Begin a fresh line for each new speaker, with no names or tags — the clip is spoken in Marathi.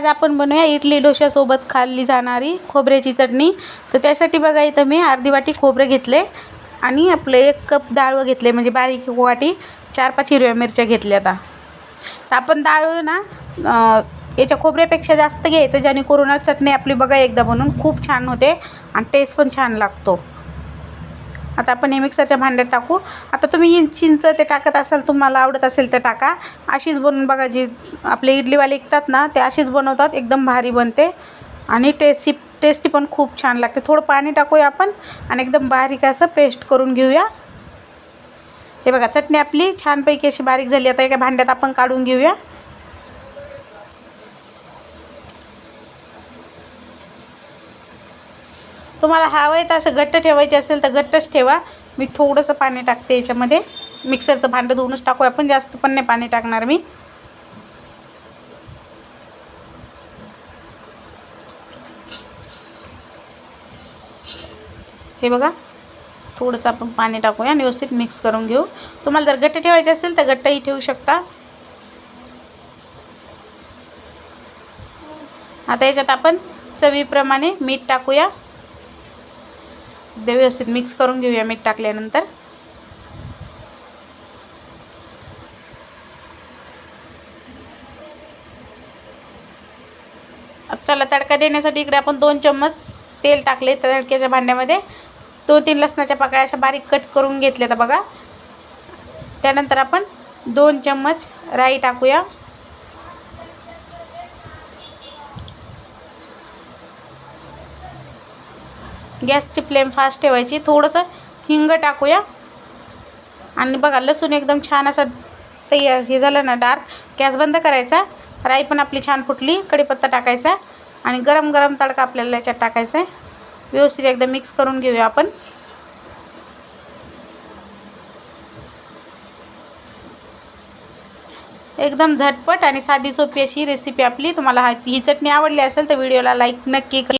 आज आपण बनवूया इडली डोश्यासोबत खाल्ली जाणारी खोबऱ्याची चटणी. तर त्यासाठी बघा इथं मी अर्धी वाटी खोबरं घेतले आणि आपलं एक कप डाळ घेतले म्हणजे बारीक वाटी चार पाच हिरव्या मिरच्या घेतल्या आता. तर आपण डाळ ना याच्या खोबऱ्यापेक्षा जास्त घ्यायचं जेणेकरून चटणी आपली बघा एकदा बनवून खूप छान होते आणि टेस्ट पण छान लागतो. आता आपण हे मिक्सरच्या भांड्यात टाकू. आता तुम्ही चिंच ते टाकत असाल तुम्हाला आवडत असेल तर टाका. अशीच बनवून बघा जी आपले इडलीवाले विकतात ना ते अशीच बनवतात एकदम भारी बनते. आणि टेस्टी टेस्टी पण खूप छान लागते. थोडं पाणी टाकूया आपण आणि एकदम बारीक असं पेस्ट करून घेऊया. हे बघा चटणी आपली छानपैकी अशी बारीक झाली. आता एका भांड्यात आपण काढून घेऊया. तुम्हाला हवं आहे तर असं घट्ट ठेवायचे असेल तर घट्टच ठेवा. मी थोडंसं पाणी टाकते याच्यामध्ये. मिक्सरचं भांडं धुवूनच टाकू. आपण जास्त पण नाही पाणी टाकणार मी. हे बघा. थोडंसं आपण पाणी टाकूया आणि व्यवस्थित मिक्स करून घेऊ. तुम्हाला जर घट्ट ठेवायचे असेल तर घट्टही ठेवू शकता. आता याच्यात आपण चवीप्रमाणे मीठ टाकूया. ते व्यवस्थित मिक्स करून घेऊया मीठ टाकल्यानंतर. चला तडका देण्यासाठी इकडे आपण दोन चम्मच तेल टाकले त्या तडक्याच्या भांड्यामध्ये. दोन तीन लसणाच्या पाकळ्या अशा बारीक कट करून घेतल्या तर बघा. त्यानंतर आपण दोन चम्मच राई टाकूया. गॅसची फ्लेम फास्ट ठेवायची. थोडंसं हिंग टाकूया. आणि बघा लसूण एकदम छान असं तयार हे झालं ना डार्क. गॅस बंद करायचा. राई पण आपली छान फुटली. कढीपत्ता टाकायचा. आणि गरम गरम तडका आपल्याला याच्यात टाकायचा आहे. व्यवस्थित एकदम मिक्स करून घेऊया आपण. एकदम झटपट आणि साधी सोपी अशी रेसिपी आपली. तुम्हाला ही चटणी आवडली असेल तर व्हिडिओला लाईक नक्की